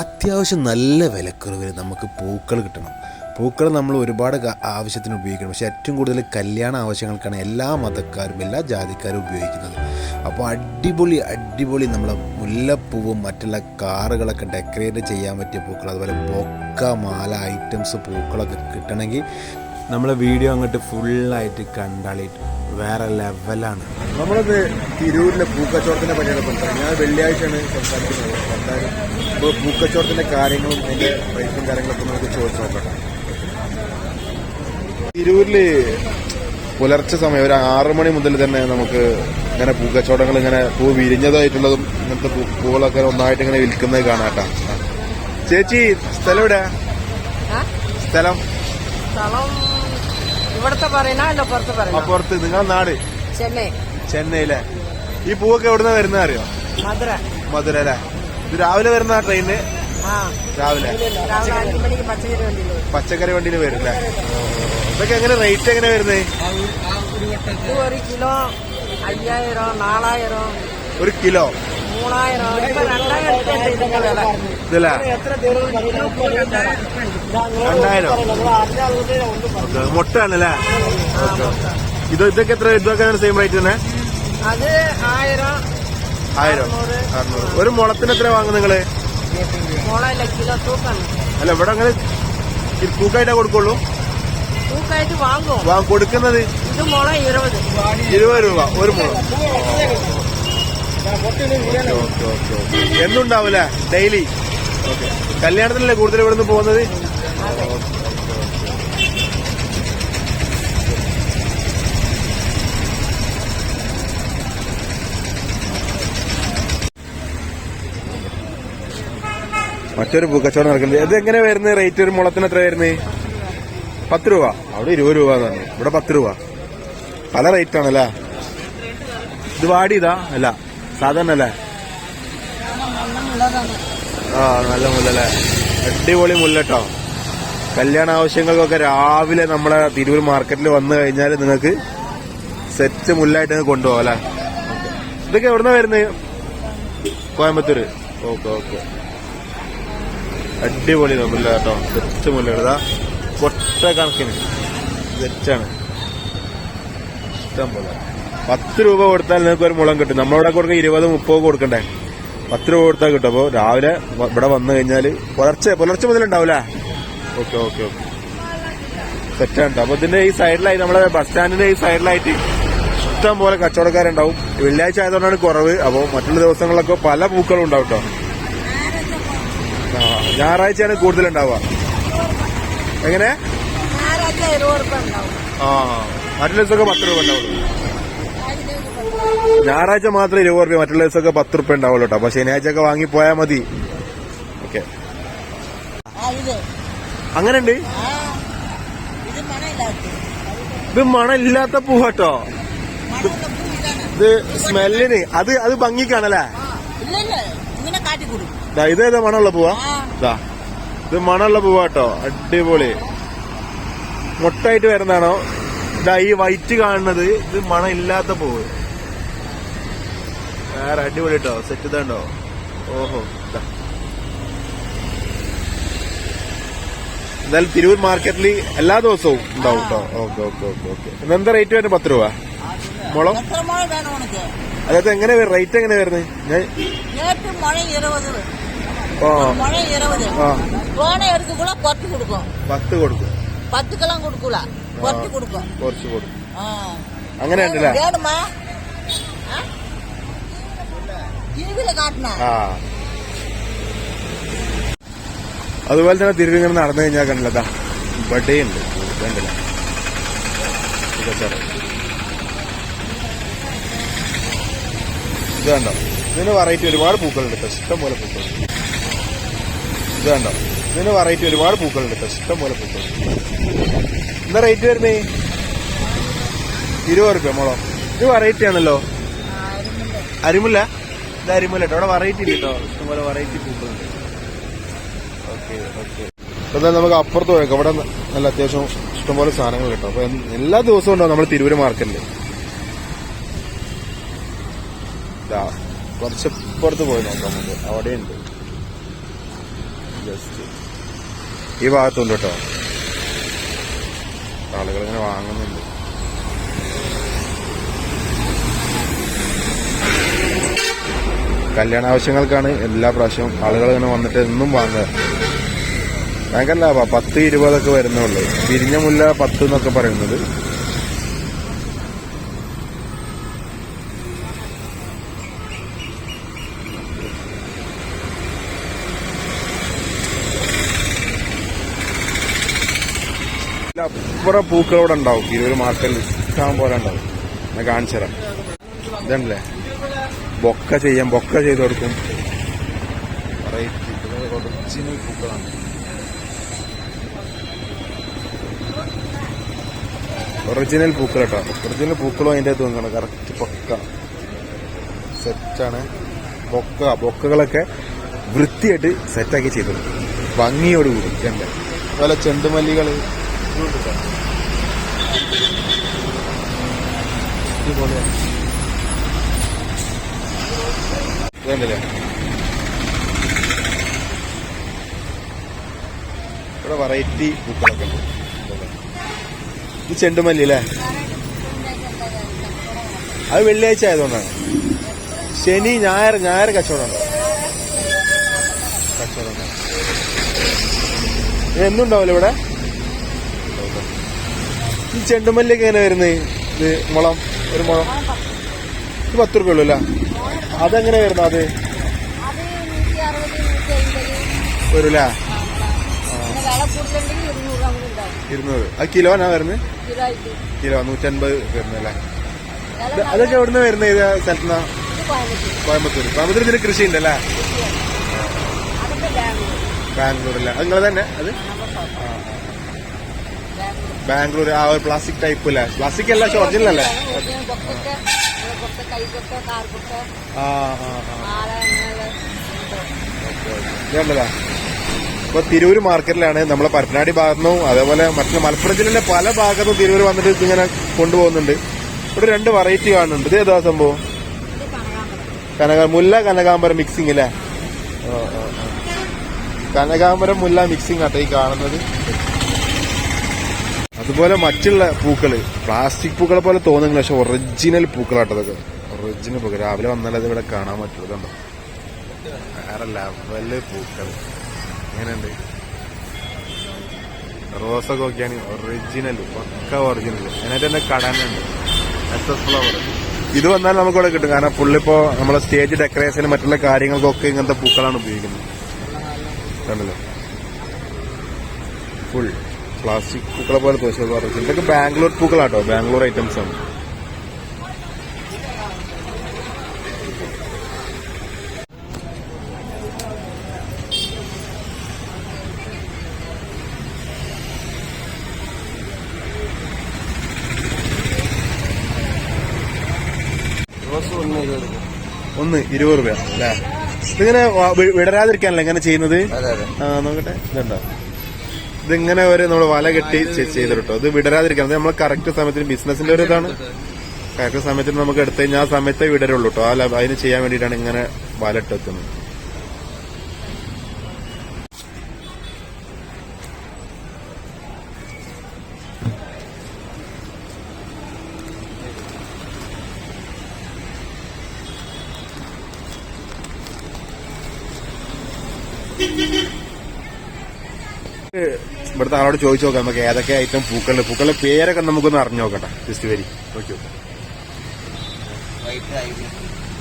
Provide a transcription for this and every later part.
അത്യാവശ്യം നല്ല വിലക്കുറവിൽ നമുക്ക് പൂക്കൾ കിട്ടണം. പൂക്കൾ നമ്മൾ ഒരുപാട് ആവശ്യത്തിന് ഉപയോഗിക്കണം. പക്ഷേ ഏറ്റവും കൂടുതൽ കല്യാണ ആവശ്യങ്ങൾക്കാണ് എല്ലാ മതക്കാരും എല്ലാ ജാതിക്കാരും ഉപയോഗിക്കുന്നത്. അപ്പോൾ അടിപൊളി അടിപൊളി നമ്മളെ മുല്ലപ്പൂവും മറ്റുള്ള കാറുകളൊക്കെ ഡെക്കറേറ്റ് ചെയ്യാൻ പറ്റിയ പൂക്കൾ അതുപോലെ പൊക്ക മാല ഐറ്റംസ് പൂക്കളൊക്കെ കിട്ടണമെങ്കിൽ നമ്മളെ വീഡിയോ അങ്ങോട്ട് ഫുള്ളായിട്ട് കണ്ടാളിട്ട് വേറെ ലെവലാണ്. നമ്മളിന്ന് തിരൂരിലെ പൂക്കച്ചവടത്തിനെ പറ്റിയാണ് സംസാരിക്കുന്നത് ഞാൻ വെള്ളിയാഴ്ചയാണ് സംസാരിക്കുന്നത്. എന്തായാലും ഇപ്പോൾ പൂക്കച്ചവടത്തിന്റെ കാര്യങ്ങളും അതിന്റെ പ്രൈസും കാര്യങ്ങളൊക്കെ നമുക്ക് ചോദിച്ചു നോക്കട്ടെ തിരൂരിൽ പുലർച്ചെ സമയം ഒരു ആറു മണി മുതൽ തന്നെ നമുക്ക് ഇങ്ങനെ പൂക്കച്ചവടങ്ങൾ ഇങ്ങനെ പൂ വിരിഞ്ഞതായിട്ടുള്ളതും ഇങ്ങനത്തെ പൂക്കളൊക്കെ ഒന്നായിട്ട് ഇങ്ങനെ വിൽക്കുന്നത് കാണാട്ടാ ചേച്ചി സ്ഥലം എവിടെയാ? സ്ഥലം? സ്ഥലം ഇവിടുത്തെ പറയണോ അല്ല പുറത്ത് പറയണോ പുറത്ത് നിങ്ങളുടെ നാട് ചെന്നൈ. ചെന്നൈയിലെ. ഈ പൂവൊക്കെ എവിടുന്ന വരുന്ന അറിയോ? മധുര. മധുര അല്ലേ? ഇത് രാവിലെ വരുന്ന ട്രെയിന് രാവിലെ. പച്ചക്കറി വണ്ടിയിൽ വരും. പച്ചക്കറി വണ്ടിയിൽ വരും അല്ലേ? ഇതൊക്കെ എങ്ങനെ റേറ്റ് എങ്ങനെ വരുന്നത് ഇത് ഒരു കിലോ അയ്യായിരം നാലായിരം. ഒരു കിലോ. ഇതല്ലേ രണ്ടായിരം ഇത് ഇതൊക്കെ എത്ര ഇതൊക്കെ സെയിം റേറ്റ് തന്നെ? അത് ആയിരം ആയിരം. അറുന്നൂറ്. ഒരു മുളത്തിന് എത്ര വാങ്ങും നിങ്ങൾ? അല്ല ഇവിടെ അങ്ങനെ തൂക്കായിട്ടാ കൊടുക്കുള്ളൂ? തൂക്കായിട്ട് വാങ്ങും. വാ കൊടുക്കുന്നത് ഇത് മുള ഇരുപത്. ഇരുപത് രൂപ ഒരു മുളം. ഓക്കെ ഓക്കെ ഓക്കെ എന്നുണ്ടാവൂല ഡെയിലി കല്യാണത്തിനല്ലേ കൂടുതൽ ഇവിടുന്ന് പോകുന്നത്? മറ്റൊരു കച്ചവടം നടക്കുന്നത് ഇത് എങ്ങനെ വരുന്നത്? റേറ്റ് ഒരു മുളത്തിന് എത്ര വരുന്നത്? പത്ത് രൂപ. അവിടെ ഇരുപത് രൂപ തന്നെ ഇവിടെ പത്ത് രൂപ. പല റേറ്റ് ആണല്ലേ? ഇത് വാടിയതാ? അല്ല. സാധാരണ ആ നല്ല മുല്ലല്ലേ? അടിപൊളി മുല്ലട്ടോ. കല്യാണ ആവശ്യങ്ങൾക്കൊക്കെ രാവിലെ നമ്മളെ തിരൂർ മാർക്കറ്റിൽ വന്നു കഴിഞ്ഞാൽ നിങ്ങൾക്ക് സെറ്റ് മുല്ലായിട്ട് നിങ്ങൾക്ക് കൊണ്ടുപോകാം അല്ലേ? ഇതൊക്കെ എവിടുന്ന വരുന്നത് കോയമ്പത്തൂര്. Okay okay. അടിപൊളി മുല്ല കേട്ടോ. സെറ്റ് മുല്ല ഇതാ കൊട്ട കണക്കിന്. സെറ്റാണ് ഇഷ്ടം പോലെ. പത്ത് രൂപ കൊടുത്താൽ നിങ്ങൾക്ക് ഒരു മുളം കിട്ടും. നമ്മളിവിടെ കൊടുക്കുക ഇരുപത് മുപ്പത് കൊടുക്കണ്ടേ? പത്ത് രൂപ കൊടുത്താൽ കിട്ടും. അപ്പോൾ രാവിലെ ഇവിടെ വന്നു കഴിഞ്ഞാൽ പുലർച്ചെ പുലർച്ചെ മുതൽ ഉണ്ടാവില്ലേ ഓക്കെ ഓക്കെ ഓക്കെ. സെറ്റാണ്. അപ്പോൾ ഇതിന്റെ ഈ സൈഡിലായി നമ്മുടെ ബസ് സ്റ്റാൻഡിന്റെ ഈ സൈഡിലായിട്ട് ഇഷ്ടം പോലെ കച്ചവടക്കാരുണ്ടാവും. വെള്ളിയാഴ്ച ആയതുകൊണ്ടാണ് കുറവ്. അപ്പോൾ മറ്റുള്ള ദിവസങ്ങളിലൊക്കെ പല പൂക്കളും ഉണ്ടാവും കേട്ടോ ഞായറാഴ്ചയാണ് കൂടുതലുണ്ടാവുക. എങ്ങനെ? ആ മറ്റുള്ള ദിവസമൊക്കെ പത്ത് രൂപ ഉണ്ടാവുള്ളൂ. ഞായറാഴ്ച മാത്രം ഇരുപത് റുപ്യ മറ്റുള്ള ദിവസമൊക്കെ പത്ത് റുപ്യ ഉണ്ടാവുള്ളൂ കേട്ടോ അപ്പൊ ശനിയാഴ്ച ഒക്കെ വാങ്ങി പോയാൽ മതി. ഓക്കെ. അങ്ങനെയുണ്ട്? ഇത് മണമില്ലാത്ത പൂവാട്ടോ ഇത് സ്മെല്ലിന്. അത് അത് ഭംഗിക്കാണല്ലേ? ഇത് ഏതാ കാട്ടി മണമുള്ള പൂവാ? ഇത് മണമുള്ള പൂവാട്ടോ അടിപൊളി. മുട്ടായിട്ട് വരുന്നതാണോ? ഇതാ ഈ വൈറ്റ് കാണുന്നത്. ഇത് മണമില്ലാത്ത പൂവ്. വേറെ അടിപൊളി കേട്ടോ സെറ്റ് ഇതാണ്ടോ? ഓഹോ എന്നാലും തിരൂർ മാർക്കറ്റിൽ എല്ലാ ദിവസവും ഉണ്ടാവും കേട്ടോ ഓക്കെ ഓക്കെ ഓക്കെ ഓക്കെ. എന്താ റേറ്റ് വരുന്നത് പത്ത് രൂപ. മുളം? അതായത് എങ്ങനെ റേറ്റ് എങ്ങനെ വരുന്നത് ഞാൻ പത്ത് കൊടുക്കും. പത്ത് കിലോ കൊടുക്കൂല. കുറച്ച് കൊടുക്കും. കുറച്ച് കൊടുക്കും. അങ്ങനെ ഉണ്ടല്ലേ? അതുപോലെ തന്നെ തിരികെ ഇങ്ങനെ നടന്നു കഴിഞ്ഞാൽ കണ്ടില്ലതാ ബഡേയുണ്ട് കണ്ടില്ല. ഇത് കണ്ടോ? ഇതിന് വെറൈറ്റി ഒരുപാട് പൂക്കളുണ്ട് കേട്ടോ ഇഷ്ടം പോലെ പൂക്കൾ ഇത് കണ്ടോ? ഇതിന് വെറൈറ്റി ഒരുപാട് പൂക്കളുണ്ട് കേട്ടോ ഇഷ്ടം പോലെ പൂക്കൾ എന്താ റേറ്റ് വരുന്നേ? ഇരുപത് റുപ്യ മോളോ. ഇത് വെറൈറ്റി ആണല്ലോ. അരിമുല്ല? ഇത് അരിമുല്ല കേട്ടോ. അവിടെ വെറൈറ്റി കേട്ടോ? ഇഷ്ടംപോലെ വെറൈറ്റി പൂക്കളുണ്ട് എന്നാൽ നമുക്ക് അപ്പുറത്ത് പോയേക്കാം. അവിടെ നല്ല അത്യാവശ്യം ഇഷ്ടംപോലെ സാധനങ്ങൾ കിട്ടും. അപ്പൊ എല്ലാ ദിവസവും ഉണ്ടാവും നമ്മൾ തിരൂര് മാർക്കറ്റിൽ കുറച്ച് അപ്പുറത്ത് പോയി നോക്കാം നമുക്ക്. അവിടെയുണ്ട്. ജസ്റ്റ് ഈ ഭാഗത്തുണ്ട് കേട്ടോ. ആളുകൾ ഇങ്ങനെ വാങ്ങുന്നുണ്ട്. കല്യാണ ആവശ്യങ്ങൾക്കാണ് എല്ലാ പ്രാവശ്യവും ആളുകൾ ഇങ്ങനെ വന്നിട്ട് എന്നും വാങ്ങുക. ഭയങ്കര ലാഭ പത്ത് ഇരുപതൊക്കെ വരുന്നുള്ളൂ പിരിഞ്ഞ മുല്ല പത്ത് എന്നൊക്കെ പറയുന്നത്. അപ്പുറം പൂക്കളോടെ ഉണ്ടാവും. ഇരുപത് മാർക്കറ്റിൽ ഇഷ്ടം പോലെ ഉണ്ടാവും. ഞാൻ കാണിച്ചു തരാം ഇതല്ലേ? ബൊക്ക ചെയ്യാം ബൊക്ക ചെയ്ത് കൊടുക്കും. ഒറിജിനൽ പൂക്കൾ കേട്ടോ. ഒറിജിനൽ പൂക്കളും അതിന്റെ അത് നോക്കണം കറക്റ്റ് പൊക്ക സെറ്റാണ് ബൊക്ക ബൊക്കകളൊക്കെ വൃത്തിയായിട്ട് സെറ്റാക്കി ചെയ്തു ഭംഗിയോട് കൂടി ഇതല്ലേ അതുപോലെ ചെണ്ടുമല്ലികൾ ഇതല്ലേ ഇവിടെ വെറൈറ്റി പൂക്കളൊക്കെ ഉണ്ട്. ഇത് ചെണ്ടുമല്ലി അല്ലേ അത് വെള്ളിയാഴ്ച ആയതുകൊണ്ടാണ്. ശനി ഞായർ ഞായർ കച്ചവടമുണ്ടോ കച്ചവടം. എന്നുണ്ടാവില്ല ഇവിടെ? ഈ ചെണ്ടുമല്ലിയൊക്കെ എങ്ങനെ വരുന്നത്? ഇത് മുളം ഒരു മുളം. ഇത് പത്ത് റുപ്യ ഉള്ളൂ അല്ലേ? അതെങ്ങനെ വരുന്ന അത് വരൂല ഇരുന്നൂറ് അത് കിലോ എന്നാ വരുന്നത് കിലോ നൂറ്റൻപത് വരുന്നല്ലേ? അതൊക്കെ എവിടുന്ന് വരുന്നത് ഇത് സ്ഥലത്തുനിന്നാ ഇത് കോയമ്പത്തൂർ കോയമ്പത്തൂർ ഇതിന് കൃഷി ഉണ്ടല്ലേ ബാംഗ്ലൂരല്ലേ? നിങ്ങൾ തന്നെ? അത്? ബാംഗ്ലൂർ ആ ഒരു പ്ലാസ്റ്റിക് ടൈപ്പ് അല്ലേ? പ്ലാസ്റ്റിക് അല്ല ഒറിജിനൽ അല്ലേ? ഇതുണ്ടല്ലോ. ഇപ്പൊ തിരൂര് മാർക്കറ്റിലാണ് നമ്മളെ പരപ്പനാടി ഭാഗത്തുനിന്നും അതേപോലെ മറ്റു മലപ്പുറം ജില്ലയിലെ പല ഭാഗത്തും തിരൂര് വന്നിട്ട് ഇങ്ങനെ കൊണ്ടുപോകുന്നുണ്ട്. ഇവിടെ രണ്ട് വെറൈറ്റി കാണുന്നുണ്ട്. ഇത് ഏതാ സംഭവം? കനക മുല്ല കനകാംബരം മിക്സിംഗ് അല്ലേ. കനകാംബരം മുല്ല മിക്സിംഗ് ആട്ടെ ഈ കാണുന്നത്. അതുപോലെ മറ്റുള്ള പൂക്കൾ പ്ലാസ്റ്റിക് പൂക്കളെ പോലെ തോന്നുന്നില്ല പക്ഷെ ഒറിജിനൽ പൂക്കളാട്ടതൊക്കെ ഒറിജിനൽ പൂക്കൾ. രാവിലെ വന്നാലത് ഇവിടെ കാണാൻ പറ്റുള്ളൂ കണ്ടോ? വേറെ ലെവൽ പൂക്കൾ ഇങ്ങനെയുണ്ട് റോസൊക്കെ നോക്കിയാണ് ഒറിജിനൽ ഒക്കെ ഒറിജിനൽ അതിനായിട്ട് തന്നെ കടനുണ്ട് എസ് എസ് ഫ്ലവർ ഇത് വന്നാൽ നമുക്ക് ഇവിടെ കിട്ടും. കാരണം പുള്ളിപ്പോ നമ്മളെ സ്റ്റേജ് ഡെക്കറേഷനും മറ്റുള്ള കാര്യങ്ങൾക്കൊക്കെ ഇങ്ങനത്തെ പൂക്കളാണ് ഉപയോഗിക്കുന്നത്. കണ്ടല്ലോ? ഫുൾ പ്ലാസ്റ്റിക് പൂക്കളെ പോലെ തോശ പറഞ്ഞു ഇതൊക്കെ ബാംഗ്ലൂർ പൂക്കളാട്ടോ. ബാംഗ്ലൂർ ഐറ്റംസ് ആണ്. ഒന്ന് ഇരുപത് രൂപ അല്ലേ? ഇതിങ്ങനെ വിടരാതിരിക്കാനല്ലേ ഇങ്ങനെ ചെയ്യുന്നത്? നോക്കട്ടെ. ഇതുണ്ടോ? ഇതിങ്ങനെ ഒരു നമ്മൾ വല കെട്ടി ചെയ്തിട്ടോ. ഇത് വിടരാതിരിക്കാം നമ്മൾ കറക്റ്റ് സമയത്തിന് ബിസിനസിന്റെ ഒരു ഇതാണ്. കറക്റ്റ് സമയത്തിന് നമുക്ക് എടുത്തു കഴിഞ്ഞാൽ ആ സമയത്തേ വിടരുള്ളൂ കേട്ടോ ആ അതിന് ചെയ്യാൻ വേണ്ടിയിട്ടാണ് ഇങ്ങനെ വല Thank വെക്കുന്നത് ഇവിടുത്തെ ആളോട് ചോദിച്ചു നോക്കാം നമുക്ക് ഏതൊക്കെ ഐറ്റം പൂക്കളുടെ പൂക്കളുടെ പേരൊക്കെ നമുക്കൊന്ന് അറിഞ്ഞു നോക്കട്ടെ ജസ്റ്റ് വരി. ഓക്കെ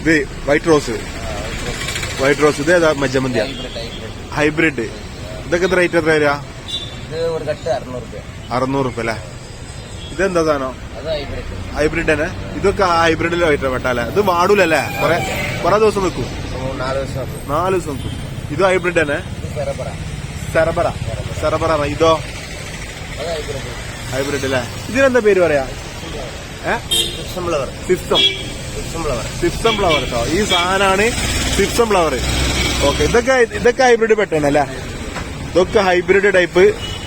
ഇത് വൈറ്റ് റോസ് വൈറ്റ് റോസ് ഇത് ഏതാ? മജ്ജമന്തി ഹൈബ്രിഡ് ഇതൊക്കെ റേറ്റ് എത്ര വരിക? അറുന്നൂറ് റുപ്യ അല്ലേ? ഇതെന്താ സാധനം? ഹൈബ്രിഡ് തന്നെ. ഇതൊക്കെ ഹൈബ്രിഡിൽ ഐറ്റം വെട്ടാല്ലേ ഇത് വാടൂലല്ലേ? കൊറേ കൊറേ ദിവസം നിൽക്കും. നാല് ദിവസം നിൽക്കും. ഇത് ഹൈബ്രിഡ് തന്നെ. സെറബറ സെറബറ ഇതോ ഹൈബ്രിഡ് അല്ലേ ഇതിനെന്താ പേര് പറയാ? Gypsum flour system gypsum flour gypsum flour കേട്ടോ ഈ സാധനമാണ് സിപ്സം ഫ്ലവർ ഓക്കെ ഇതൊക്കെ ഇതൊക്കെ ഹൈബ്രിഡ് പെട്ടണല്ലേ ഇതൊക്കെ ഹൈബ്രിഡ് ടൈപ്പ്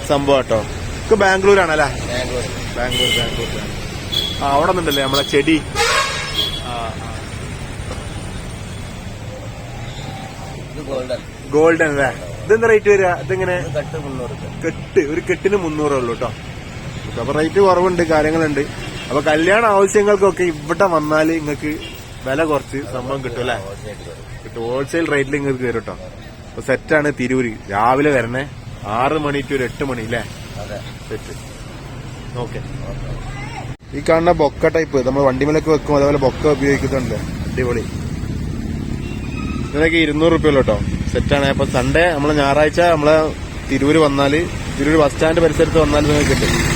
സംഭവം കേട്ടോ ഇതൊക്കെ ബാംഗ്ലൂരാണല്ലേ ബാംഗ്ലൂർ ബാംഗ്ലൂർ. ബാംഗ്ലൂർ ബാംഗ്ലൂർ. ആ അവിടെ നിന്നുണ്ടല്ലേ നമ്മളെ ചെടി? ഗോൾഡൻ അല്ലേ? ഇതെന്താ റേറ്റ് വരിക? ഇതെങ്ങനെ? ഇത് കട്ട് ഒരു കെട്ടിന് മുന്നൂറേ ഉള്ളൂ കേട്ടോ അപ്പൊ റേറ്റ് കുറവുണ്ട് കാര്യങ്ങളുണ്ട്. അപ്പൊ കല്യാണ ആവശ്യങ്ങൾക്കൊക്കെ ഇവിടെ വന്നാൽ നിങ്ങൾക്ക് വില കുറച്ച് സംഭവം കിട്ടും അല്ലേ? കിട്ടും ഹോൾസെയിൽ റേറ്റിൽ നിങ്ങൾക്ക് വരും കേട്ടോ അപ്പൊ സെറ്റാണ് തിരൂര്. രാവിലെ വരണേ ആറ് മണി ടു ഒരു എട്ട് മണി അല്ലേ സെറ്റ് ഓക്കെ ഈ കാണുന്ന ബൊക്ക ടൈപ്പ് നമ്മൾ വണ്ടിമേലൊക്കെ വെക്കും അതേപോലെ ബൊക്ക ഉപയോഗിക്കുന്നുണ്ട്. അടിപൊളി. ഇതിനൊക്കെ ഇരുന്നൂറ് റുപ്യ ഉള്ളൂ കേട്ടോ സെറ്റാണ്. അപ്പൊ സൺഡേ നമ്മൾ ഞായറാഴ്ച നമ്മളെ തിരൂര് വന്നാൽ തിരൂര് ബസ് സ്റ്റാൻഡ് പരിസരത്ത് വന്നാൽ നിങ്ങൾക്ക് കിട്ടും.